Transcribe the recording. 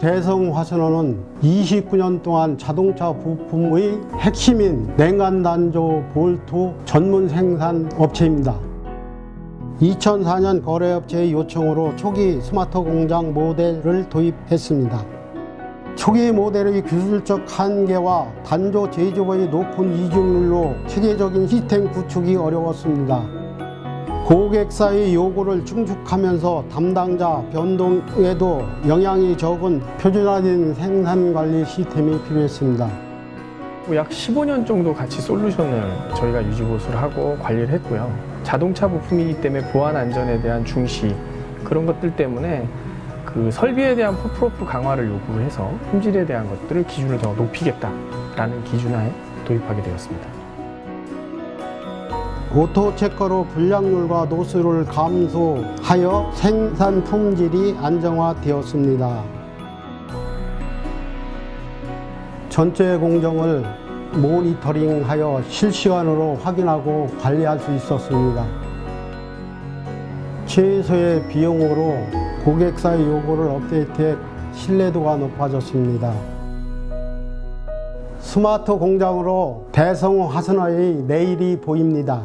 대성화선호는 29년 동안 자동차 부품의 핵심인 냉간단조 볼트 전문 생산 업체입니다. 2004년 거래업체의 요청으로 초기 스마트 공장 모델을 도입했습니다. 초기 모델의 기술적 한계와 단조 제조업의 높은 이중률로 체계적인 시스템 구축이 어려웠습니다. 고객사의 요구를 충족하면서 담당자 변동에도 영향이 적은 표준화된 생산 관리 시스템이 필요했습니다. 약 15년 정도 같이 솔루션을 저희가 유지 보수를 하고 관리를 했고요. 자동차 부품이기 때문에 보안 안전에 대한 중시 그런 것들 때문에 그 설비에 대한 프로프 강화를 요구를 해서 품질에 대한 것들을 기준을 더 높이겠다라는 기준하에 도입하게 되었습니다. 오토 체커로 불량률과 노수를 감소하여 생산 품질이 안정화되었습니다. 전체 공정을 모니터링하여 실시간으로 확인하고 관리할 수 있었습니다. 최소의 비용으로 고객사의 요구를 업데이트해 신뢰도가 높아졌습니다. 스마트 공장으로 대성 화선화의 내일이 보입니다.